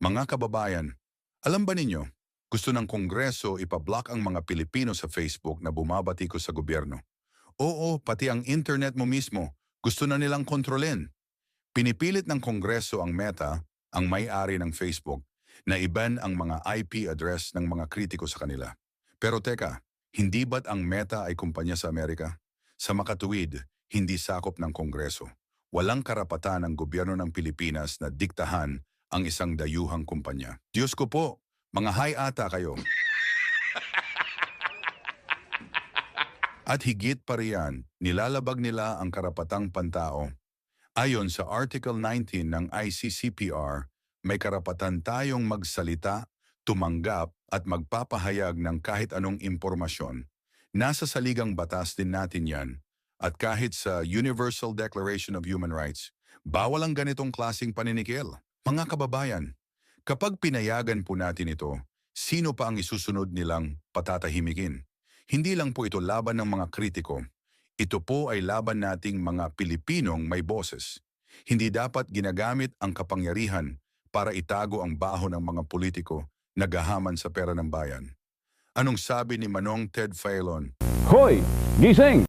Mga kababayan, alam ba ninyo, gusto ng Kongreso ipablock ang mga Pilipino sa Facebook na bumabati ko sa gobyerno. Oo, pati ang internet mo mismo, gusto na nilang kontrolin. Pinipilit ng Kongreso ang Meta, ang may-ari ng Facebook, na iban ang mga IP address ng mga kritiko sa kanila. Pero teka, hindi ba't ang Meta ay kumpanya sa Amerika? Sa makatuwid, hindi sakop ng Kongreso. Walang karapatan ng gobyerno ng Pilipinas na diktahan ang isang dayuhang kumpanya. Diyos ko po, mga hay ata kayo. At higit pa riyan, nilalabag nila ang karapatang pantao. Ayon sa Article 19 ng ICCPR, may karapatan tayong magsalita, tumanggap at magpapahayag ng kahit anong impormasyon. Nasa saligang batas din natin yan. At kahit sa Universal Declaration of Human Rights, bawal ang ganitong klasing paninikil. Mga kababayan, kapag pinayagan po natin ito, sino pa ang isusunod nilang patatahimikin? Hindi lang po ito laban ng mga kritiko, ito po ay laban nating mga Pilipinong may boses. Hindi dapat ginagamit ang kapangyarihan para itago ang baho ng mga politiko na gahaman sa pera ng bayan. Anong sabi ni Manong Ted Filon? Hoy! Gising!